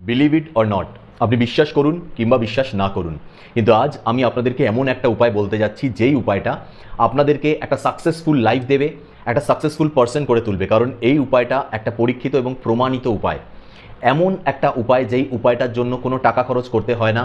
Believe it or not আপনি বিশ্বাস করুন কিংবা বিশ্বাস না করুন। কিন্তু আজ আমি আপনাদেরকে এমন একটা উপায় বলতে যাচ্ছি, যেই উপায়টা আপনাদেরকে একটা সাকসেসফুল লাইফ দেবে, একটা সাকসেসফুল পার্সন করে তুলবে। কারণ এই উপায়টা একটা পরীক্ষিত এবং প্রমাণিত উপায়। এমন একটা উপায় যেই উপায়টার জন্য কোনো টাকা খরচ করতে হয় না,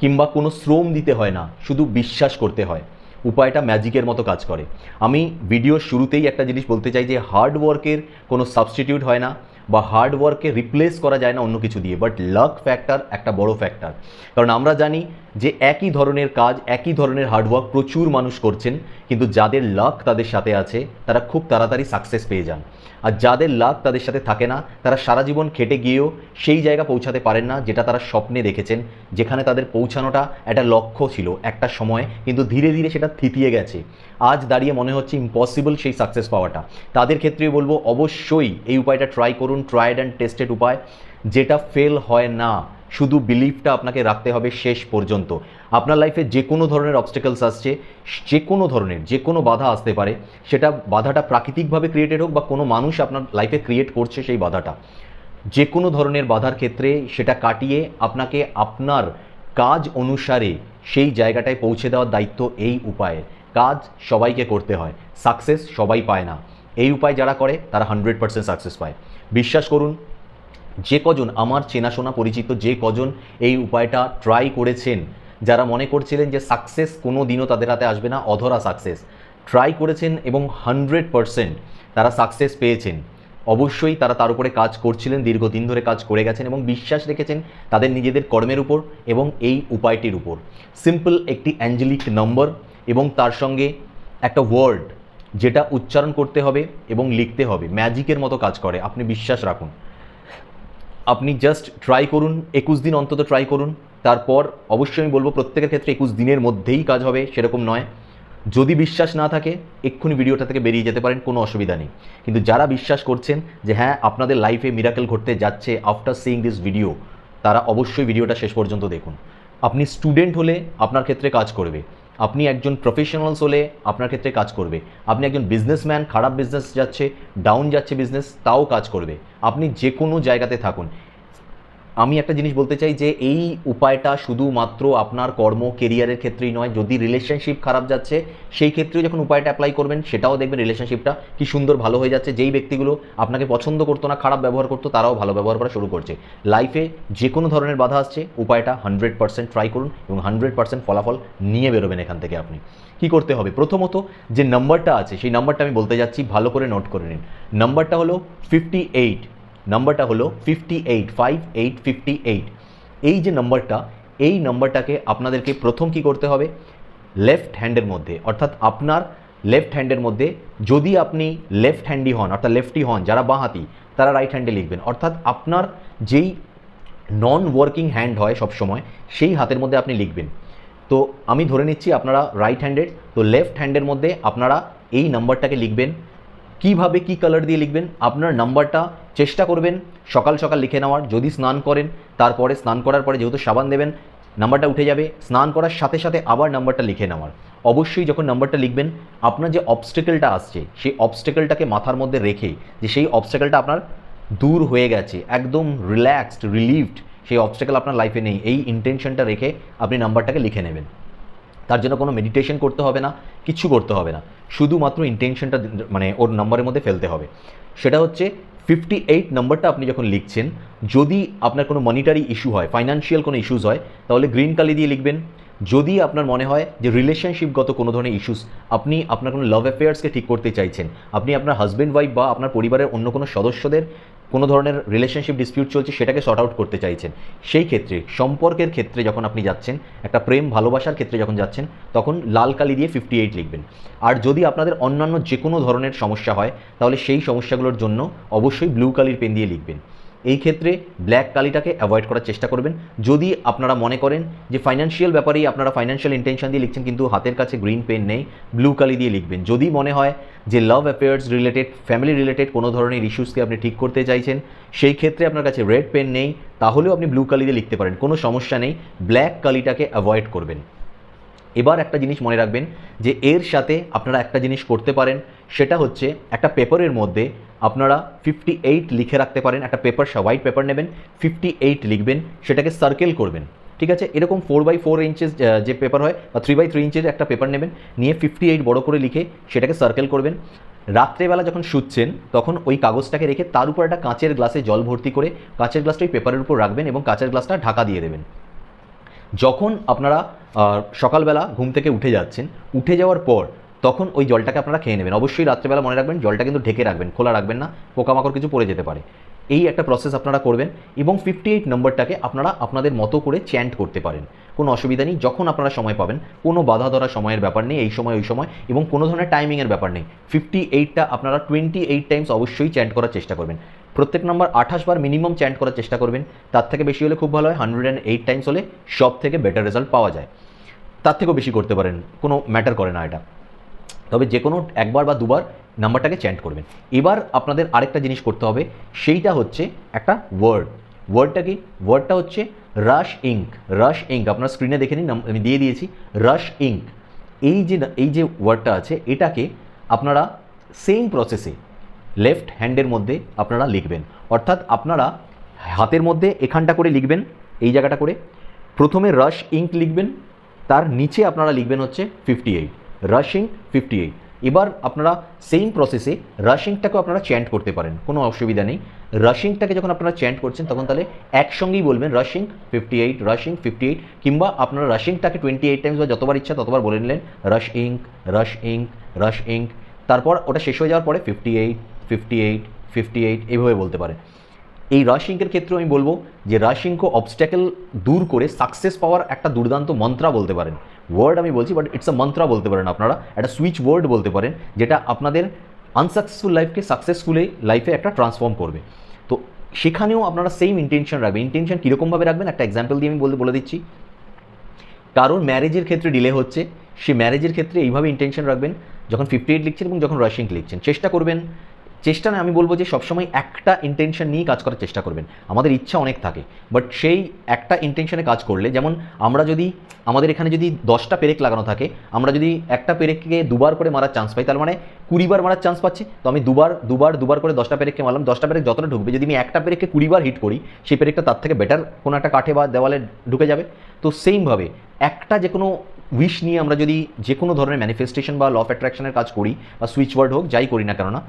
কিংবা কোনো শ্রম দিতে হয় না, শুধু বিশ্বাস করতে হয়। উপায়টা ম্যাজিকের মতো কাজ করে। আমি ভিডিওর শুরুতেই একটা জিনিস বলতে চাই যে হার্ড ওয়ার্কের কোনো সাবস্টিটিউট হয় না। বা হার্ড ওয়ার্ককে রিপ্লেস করা যায় না অন্য কিছু দিয়ে বাট লাক ফ্যাক্টর একটা বড় ফ্যাক্টর কারণ আমরা জানি যে একই ধরনের কাজ, একই ধরনের হার্ডওয়ার্ক প্রচুর মানুষ করছেন, কিন্তু যাদের লাক তাদের সাথে আছে, তারা খুব তাড়াতাড়ি সাকসেস পেয়ে যান। আর যাদের লাক তাদের সাথে থাকে না, তারা সারা জীবন খেটে গিয়েও সেই জায়গা পৌঁছাতে পারেন না, যেটা তারা স্বপ্নে দেখেছেন, যেখানে তাদের পৌঁছানোটা একটা লক্ষ্য ছিল, একটা সময়, কিন্তু ধীরে ধীরে সেটা থিতিয়ে গেছে। আজ দাঁড়িয়ে মনে হচ্ছে ইম্পসিবল সেই সাকসেস পাওয়াটা। তাদের ক্ষেত্রে বলব, অবশ্যই এই উপায়টা ট্রাই করুন ট্রায়েড অ্যান্ড টেস্টেড উপায়। যেটা ফেল হয় না শুধু বিলিফটা আপনাকে রাখতে হবে শেষ পর্যন্ত। আপনার লাইফে যে কোনো ধরনের অবস্টেকলস আসছে, যে কোনো ধরনের, যে কোনো বাধা আসতে পারে, সেটা বাধাটা প্রাকৃতিকভাবে ক্রিয়েটেড হোক বা কোনো মানুষ আপনার লাইফে ক্রিয়েট করছে সেই বাধাটা। যে কোনো ধরনের বাধার ক্ষেত্রে সেটা কাটিয়ে আপনাকে আপনার কাজ অনুসারে সেই জায়গাটায় পৌঁছে দেওয়ার দায়িত্ব এই উপায়ের। কাজ সবাইকে করতে হয় সাকসেস সবাই পায় না। এই উপায় যারা করে, তারা হান্ড্রেড পার্সেন্ট সাকসেস পায়। বিশ্বাস করুন যে কজন, আমার চেনাশোনা পরিচিত যে কজন এই উপায়টা ট্রাই করেছেন, যারা মনে করছিলেন যে সাকসেস কোনো দিনও তাদের হাতে আসবে না, অধরা সাকসেস ট্রাই করেছেন এবং হান্ড্রেড পারসেন্ট তারা সাকসেস পেয়েছেন। অবশ্যই তারা তার উপরে কাজ করছিলেন, দীর্ঘদিন ধরে কাজ করে গেছেন এবং বিশ্বাস রেখেছেন তাদের নিজেদের কর্মের উপর এবং এই উপায়টির উপর। সিম্পল একটি অ্যাঞ্জেলিক নম্বর এবং তার সঙ্গে একটা ওয়ার্ড যেটা উচ্চারণ করতে হবে এবং লিখতে হবে ম্যাজিকের মতো কাজ করে, আপনি বিশ্বাস রাখুন। আপনি জাস্ট ট্রাই করুন, একুশ দিন অন্তত ট্রাই করুন, তারপর অবশ্যই আমি বলব প্রত্যেকের ক্ষেত্রে একুশ দিনের মধ্যেই কাজ হবে, সেরকম নয়। যদি বিশ্বাস না থাকে, এক্ষুনি ভিডিওটা থেকে বেরিয়ে যেতে পারেন, কোনো অসুবিধা নেই। কিন্তু যারা বিশ্বাস করছেন যে হ্যাঁ আপনাদের লাইফে মিরাকেল ঘটতে যাচ্ছে আফটার সিইং দিস ভিডিও তারা অবশ্যই ভিডিওটা শেষ পর্যন্ত দেখুন। আপনি স্টুডেন্ট হলে আপনার ক্ষেত্রে কাজ করবে। আপনি একজন প্রফেশনালস হলে আপনার ক্ষেত্রে কাজ করবে। আপনি একজন বিজনেসম্যান খারাপ বিজনেস যাচ্ছে ডাউন যাচ্ছে বিজনেস তাও কাজ করবে। আপনি যে কোনো জায়গাতে থাকুন। আমি একটা জিনিস বলতে চাই যে এই উপায়টা শুধুমাত্র আপনার কর্ম কেরিয়ারের ক্ষেত্রেই নয়, যদি রিলেশনশিপ খারাপ যাচ্ছে, সেই ক্ষেত্রেও যখন উপায়টা অ্যাপ্লাই করবেন, সেটাও দেখবেন রিলেশনশিপটা কি সুন্দর ভালো হয়ে যাচ্ছে। যেই ব্যক্তিগুলো আপনাকে পছন্দ করতো না, খারাপ ব্যবহার করতো, তারাও ভালো ব্যবহার করা শুরু করছে। লাইফে যে কোনো ধরনের বাধা আসছে, উপায়টা হান্ড্রেড পার্সেন্ট ট্রাই করুন এবং হান্ড্রেড পার্সেন্ট ফলাফল নিয়ে বেরোবেন এখান থেকে আপনি। কি করতে হবে? প্রথমত যে নাম্বারটা আছে, সেই নাম্বারটা আমি বলতে যাচ্ছি, ভালো করে নোট করে নিন। নাম্বারটা হলো ফিফটি এইট নাম্বারটা হলো fifty eight five eight fifty eight এই যে নাম্বারটা, এই নাম্বারটাকে আপনাদেরকে প্রথম কি করতে হবে? লেফট হ্যান্ডের মধ্যে। অর্থাৎ আপনার লেফট হ্যান্ডের মধ্যে যদি আপনি লেফট হ্যান্ডি হন, অর্থাৎ লেফটি হন, যারা বাঁহাতি, তারা রাইট হ্যান্ডে লিখবেন। অর্থাৎ আপনার যেই নন ওয়ার্কিং হ্যান্ড হয় সবসময় সেই হাতের মধ্যে আপনি লিখবেন। তো আমি ধরে নিচ্ছি আপনারা রাইট হ্যান্ডেড তো লেফট হ্যান্ডের মধ্যে আপনারা এই নাম্বারটাকে লিখবেন। কীভাবে কি কালার দিয়ে লিখবেন? আপনার নাম্বারটা চেষ্টা করবেন, সকাল সকাল লিখে নেওয়ার, যদি স্নান করেন, তারপরে স্নান করার পরে যেহেতু সাবান দেবেন, নাম্বারটা উঠে যাবে, স্নান করার সাথে সাথে আবার নাম্বারটা লিখে নেওয়ার। অবশ্যই যখন নাম্বারটা লিখবেন, আপনার যে অবস্টেকেলটা আসছে, সেই অবস্টেকেলটাকে মাথার মধ্যে রেখে, যে সেই অবস্টেকেলটা আপনার দূর হয়ে গেছে, একদম রিল্যাক্সড রিলিভড সেই অবস্টেকেল আপনার লাইফে নেই, এই ইন্টেনশনটা রেখে আপনি নাম্বারটাকে লিখে নেবেন। তার জন্য কোনো মেডিটেশন করতে হবে না কিচ্ছু করতে হবে না। শুধুমাত্র ইন্টেনশনটা মানে ওর নাম্বারের মধ্যে ফেলতে হবে। সেটা হচ্ছে ফিফটি এইট নম্বরটা আপনি যখন লিখছেন, যদি আপনার কোনো মনিটারি ইস্যু হয় ফাইন্যান্সিয়াল কোনো ইস্যুস হয়, তাহলে গ্রিন কালি দিয়ে লিখবেন। যদি আপনার মনে হয় যে রিলেশনশিপগত কোনো ধরনের ইস্যুস আপনি আপনার কোনো লাভ অ্যাফেয়ার্সকে ঠিক করতে চাইছেন, আপনি আপনার হাজব্যান্ড ওয়াইফ বা আপনার পরিবারের অন্য কোনো সদস্যদের কোনো ধরনের রিলেশনশিপ ডিসপিউট চলছে সেটাকে সর্ট আউট করতে চাইছেন, সেই ক্ষেত্রে, সম্পর্কের ক্ষেত্রে যখন আপনি যাচ্ছেন, একটা প্রেম, ভালোবাসার ক্ষেত্রে যখন যাচ্ছেন, তখন লাল কালি দিয়ে ফিফটি এইট লিখবেন। আর যদি আপনাদের অন্যান্য যে কোনো ধরনের সমস্যা হয়, তাহলে সেই সমস্যাগুলোর জন্য অবশ্যই ব্লু কালির পেন দিয়ে লিখবেন। এই ক্ষেত্রে ব্ল্যাক কালিটাকে অ্যাভয়েড করার চেষ্টা করবেন। যদি আপনারা মনে করেন যে ফাইন্যান্সিয়াল ব্যাপারেই আপনারা ফাইন্যান্সিয়াল ইন্টেনশন দিয়ে লিখছেন কিন্তু হাতের কাছে গ্রিন পেন নেই ব্লু কালি দিয়ে লিখবেন। যদি মনে হয় যে love affairs related family related কোনো ধরনের ইস্যুসকে আপনি ঠিক করতে চাইছেন, সেই ক্ষেত্রে আপনার কাছে রেড পেন নেই, তাহলেও আপনি ব্লু কালি দিয়ে লিখতে পারেন। কোনো সমস্যা নেই ব্ল্যাক কালিটাকে অ্যাভয়েড করবেন। এবার একটা জিনিস মনে রাখবেন যে এর সাথে আপনারা একটা জিনিস করতে পারেন সেটা হচ্ছে একটা পেপারের মধ্যে আপনারা ফিফটি এইট লিখে রাখতে পারেন, একটা পেপার হোয়াইট পেপার নেবেন ফিফটি এইট লিখবেন, সেটাকে সার্কেল করবেন, ঠিক আছে? এরকম ফোর বাই ফোর ইঞ্চেস যে পেপার হয়, বা থ্রি বাই থ্রি ইঞ্চের একটা পেপার নেবেন, নিয়ে ফিফটি এইট বড়ো করে লিখে সেটাকে সার্কেল করবেন। রাত্রেবেলা যখন শুচ্ছেন, তখন ওই কাগজটাকে রেখে তার উপর একটা কাঁচের গ্লাসে জল ভর্তি করে কাঁচের গ্লাসটা ওই পেপারের উপর রাখবেন এবং কাঁচের গ্লাসটা ঢাকা দিয়ে দেবেন। যখন আপনারা সকালবেলা ঘুম থেকে উঠে যাচ্ছেন, উঠে যাওয়ার পর তখন ওই জলটাকে আপনারা খেয়ে নেবেন। অবশ্যই রাত্রেবেলা মনে রাখবেন, জলটা কিন্তু ঢেকে রাখবেন, খোলা রাখবেন না, পোকামাকড় কিছু পড়ে যেতে পারে। এই একটা প্রসেস আপনারা করবেন এবং ফিফটি এইট নম্বরটাকে আপনারা আপনাদের মতো করে চ্যান্ট করতে পারেন। কোনো অসুবিধা নেই, যখন আপনারা সময় পাবেন, কোনো বাধা ধরা সময়ের ব্যাপার নেই, এই সময়, ওই সময়, এবং কোনো ধরনের টাইমিংয়ের ব্যাপার নেই। ফিফটি এইটটা আপনারা টোয়েন্টি এইট টাইমস অবশ্যই চ্যান্ট করার চেষ্টা করবেন। প্রত্যেক নম্বর আঠাশ বার মিনিমাম চ্যান্ট করার চেষ্টা করবেন। তার থেকে বেশি হলে খুব ভালো হয় হান্ড্রেড অ্যান্ড এইট টাইমস হলে সব থেকে বেটার রেজাল্ট পাওয়া যায়। তার থেকেও বেশি করতে পারেন, কোনো ম্যাটার করে না এটা। তবে যে কোনো একবার বা দুবার নাম্বারটাকে চ্যান্ট করবেন। এবার আপনাদের আরেকটা জিনিস করতে হবে, সেইটা হচ্ছে একটা ওয়ার্ড ওয়ার্ডটা কি? ওয়ার্ডটা হচ্ছে রাশ ইঙ্ক রাশ ইঙ্ক আপনার স্ক্রিনে দেখে নিন আমি দিয়ে দিয়েছি। রাশ ইঙ্ক এই যে এই যে ওয়ার্ডটা আছে, এটাকে আপনারা সেম প্রসেসে লেফট হ্যান্ডের মধ্যে আপনারা লিখবেন। অর্থাৎ আপনারা হাতের মধ্যে এখানটা করে লিখবেন, এই জায়গাটা করে। প্রথমে রাশ ইঙ্ক লিখবেন, তার নিচে আপনারা লিখবেন হচ্ছে fifty eight rushing fifty eight এবার আপনারা সেম প্রসেসে রাশিংটাকেও আপনারা চ্যান্ট করতে পারেন, কোনো অসুবিধা নেই। রাশিংটাকে যখন আপনারা চ্যান্ট করছেন, তখন তাহলে একসঙ্গেই বলবেন rushing fifty eight rushing fifty eight কিংবা আপনারা রাশিংটাকে টোয়েন্টি এইট টাইমস বা যতবার ইচ্ছা ততবার বলে নিলেন rush ink rush ink rush ink তারপর ওটা শেষ হয়ে যাওয়ার পরে fifty eight fifty eight fifty eight এইভাবে বলতে পারে। এই রাশিঙ্কের ক্ষেত্রে আমি বলব যে রাশিঙ্ক অবস্ট্যাকেল দূর করে সাকসেস পাওয়ার একটা দুর্দান্ত মন্ত্রা বলতে পারেন। ওয়ার্ড আমি বলছি বাট ইটস আ মন্ত্রা বলতে পারেন আপনারা, একটা সুইচ ওয়ার্ড বলতে পারেন, যেটা আপনাদের আনসাকসেসফুল লাইফকে সাকসেসফুলি লাইফে একটা ট্রান্সফর্ম করবে। তো সেখানেও আপনারা সেম ইন্টেনশন রাখবেন। ইন্টেনশন কীরকমভাবে রাখবেন? একটা এক্সাম্পল দিয়ে আমি বলতে বলে দিচ্ছি। কারণ ম্যারেজের ক্ষেত্রে ডিলে হচ্ছে, সে ম্যারেজের ক্ষেত্রে এইভাবে ইন্টেনশন রাখবেন, যখন ফিফটি এইট লিখছেন এবং যখন রাশিং লিখছেন। চেষ্টা করবেন চেষ্টা না আমি বলব যে সবসময় একটা ইন্টেনশন নিয়ে কাজ করার চেষ্টা করবেন। আমাদের ইচ্ছা অনেক থাকে বাট সেই একটা ইন্টেনশনে কাজ করলে, যেমন আমরা যদি, আমাদের এখানে যদি দশটা পেরেক লাগানো থাকে, আমরা যদি একটা পেরেককে দুবার করে মারার চান্স পাই, তার মানে কুড়িবার মারার চান্স পাচ্ছি, তো আমি দুবার দুবার দুবার করে দশটা পেরেককে মারলাম, দশটা পেরেক যতটা ঢুকবে, যদি আমি একটা পেরেককে কুড়িবার হিট করি, সেই পেরেকটা তার থেকে বেটার কোনো একটা কাঠে বা দেওয়ালে ঢুকে যাবে। তো সেইমভাবে একটা যে কোনো উইশ নিয়ে আমরা যদি যে কোনো ধরনের ম্যানিফেস্টেশন বা ল অফ অ্যাট্রাকশনের কাজ করি, বা সুইচ ওয়ার্ড হোক, যাই করি না কেননা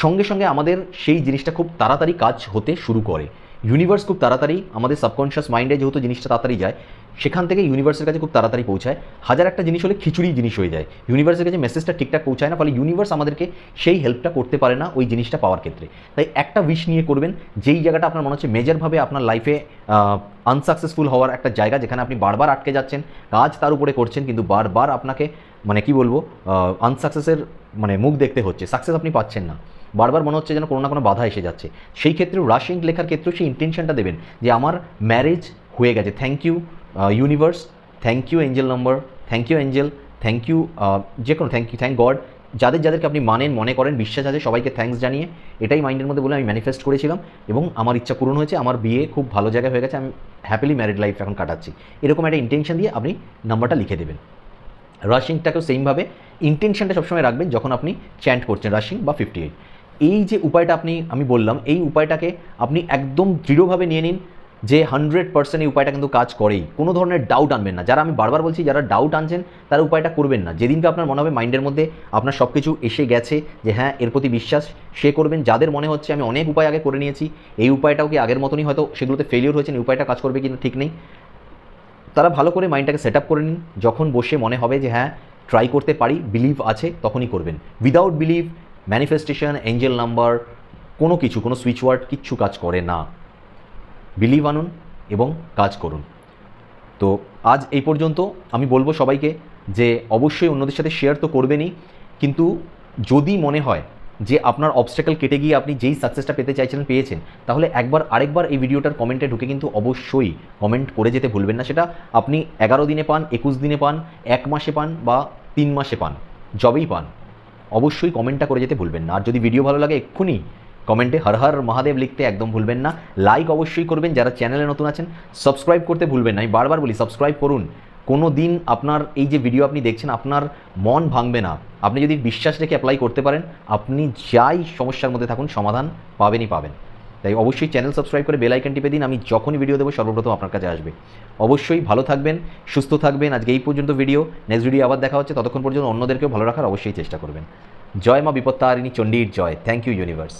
সঙ্গে সঙ্গে আমাদের সেই জিনিসটা খুব তাড়াতাড়ি কাজ হতে শুরু করে। ইউনিভার্স খুব তাড়াতাড়ি আমাদের সাবকনশিয়াস মাইন্ডে যেহেতু জিনিসটা তাড়াতাড়ি যায়, সেখান থেকে ইউনিভার্সের কাছে খুব তাড়াতাড়ি পৌঁছায়। হাজার একটা জিনিস হলে খিচুড়ি জিনিস হয়ে যায়। ইউনিভার্সের কাছে মেসেজটা ঠিকঠাক পৌঁছায় না, ফলে ইউনিভার্স আমাদেরকে সেই হেল্পটা করতে পারে না ওই জিনিসটা পাওয়ার ক্ষেত্রে। তাই একটা উইশ নিয়ে করবেন, যেই জায়গাটা আপনার মনে হচ্ছে মেজারভাবে আপনার লাইফে আনসাকসেসফুল হওয়ার একটা জায়গা, যেখানে আপনি বারবার আটকে যাচ্ছেন, কাজ তার উপরে করছেন, কিন্তু বারবার আপনাকে মানে কি বলব আনসাকসেসের মানে মুখ দেখতে হচ্ছে। সাকসেস আপনি পাচ্ছেন না। বারবার মনে হচ্ছে যেন কোনো না কোনো বাধা এসে যাচ্ছে। সেই ক্ষেত্রে রাশিং লেখার ক্ষেত্রেও সেই ইন্টেনশনটা দেবেন যে আমার ম্যারেজ হয়ে গেছে। Thank you universe thank you angel number thank you angel thank you যে কোনো থ্যাংক ইউ থ্যাংক গড যাদের, যাদেরকে আপনি মানেন, মনে করেন, বিশ্বাস আছে, সবাইকে থ্যাঙ্কস জানিয়ে, এটাই মাইন্ডের মধ্যে বলে আমি ম্যানিফেস্ট করেছিলাম এবং আমার ইচ্ছা পূরণ হয়েছে, আমার বিয়ে খুব ভালো জায়গায় হয়ে গেছে, আমি হ্যাপিলি ম্যারিড লাইফ এখন কাটাচ্ছি। এরকম একটা ইন্টেনশন দিয়ে আপনি নাম্বারটা লিখে দেবেন। রাশিংটাকেও সেমভাবে ইন্টেনশনটা সবসময় রাখবেন যখন আপনি চ্যান্ট করছেন রাশিং বা ফিফটি এইট এই যে উপায়টা আপনি, আমি বললাম, এই উপায়টাকে আপনি একদম দৃঢ়ভাবে নিয়ে নিন যে হান্ড্রেড পার্সেন্ট এই উপায়টা কিন্তু কাজ করেই। কোনো ধরনের ডাউট আনবেন না। যারা আমি বারবার বলছি, যারা ডাউট আনছেন, তারা উপায়টা করবেন না। যেদিনকে আপনার মনে হবে মাইন্ডের মধ্যে আপনার সব কিছু এসে গেছে যে হ্যাঁ এর প্রতি বিশ্বাস সে করবেন, যাদের মনে হচ্ছে আমি অনেক উপায় আগে করে নিয়েছি, এই উপায়টাও কি আগের মতনই হয়তো সেগুলোতে ফেলিওর হয়েছে, এই উপায়টা কাজ করবে কিনা ঠিক নেই। তারা ভালো করে মাইন্ডটাকে সেট আপ করে নিন। যখন বসে মনে হবে যে হ্যাঁ ট্রাই করতে পারি বিলিভ আছে, তখনই করবেন। Without believe manifestation, angel number, কোনো কিছু, কোনো সুইচ ওয়ার্ড কিচ্ছু কাজ করে না। বিলিভ আনুন এবং কাজ করুন। তো আজ এই পর্যন্ত আমি বলব সবাইকে যে অবশ্যই অন্যদের সাথে শেয়ার তো করবেনই, কিন্তু যদি মনে হয় যে আপনার অবস্টাকেল কেটে গিয়ে আপনি যেই সাকসেসটা পেতে চাইছিলেন পেয়েছেন, তাহলে একবার আরেকবার এই ভিডিওটার কমেন্টে ঢুকে কিন্তু অবশ্যই কমেন্ট করে যেতে ভুলবেন না। সেটা আপনি এগারো দিনে পান, একুশ দিনে পান, এক মাসে পান বা তিন মাসে পান জবেই পান। অবশ্যই কমেন্টটা করে যেতে ভুলবেন না। আর যদি ভিডিও ভালো লাগে, এক্ষুনি কমেন্টে হর হর মহাদেব লিখতে একদম ভুলবেন না। লাইক অবশ্যই করবেন, যারা চ্যানেলে নতুন আছেন সাবস্ক্রাইব করতে ভুলবেন না। আমি বারবার বলি সাবস্ক্রাইব করুন। কোনো দিন আপনার এই যে ভিডিও আপনি দেখছেন, আপনার মন ভাঙবে না। আপনি যদি বিশ্বাস রেখে অ্যাপ্লাই করতে পারেন, আপনি যাই সমস্যার মধ্যে থাকুন, সমাধান পাবেনই পাবেন। তাই অবশ্যই চ্যানেল সাবস্ক্রাইব করে বেল আইকন টিপে দিন। আমি যখনই ভিডিও দেবো, সর্বপ্রথম আপনার কাছে আসবে। অবশ্যই ভালো থাকবেন, সুস্থ থাকবেন। আজকে এই পর্যন্ত ভিডিও নেক্সট ভিডিও আবার দেখা হচ্ছে। ততক্ষণ পর্যন্ত অন্যদেরকেও ভালো রাখার অবশ্যই চেষ্টা করবেন। জয় মা বিপত্তা বিপত্তারিণী চণ্ডীর জয়। Thank you universe